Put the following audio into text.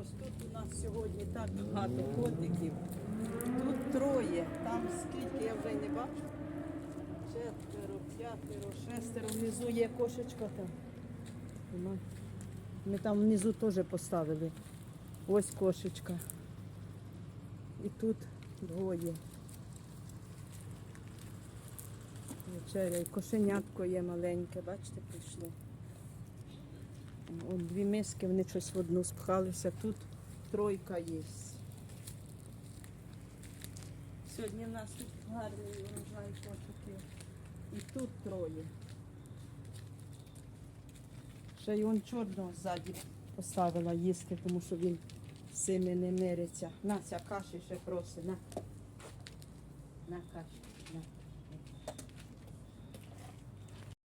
Ось тут у нас сьогодні так багато котиків. Тут троє, там скільки я вже не бачу. Четверо, п'ятеро, шестеро. Внизу є кошечка там. Ми там внизу теж поставили. Ось кошечка. І тут двоє. Вечеря. І кошенятко є маленьке, бачите, прийшло. От дві миски, вони щось в одну спхалися. Тут тройка є. Сьогодні в нас тут гарний урожай котиків. І тут троє. Ще й он чорного ззаді поставила їсти, тому що він з цими не мириться. На, ця каші ще просить. На. На каші. На.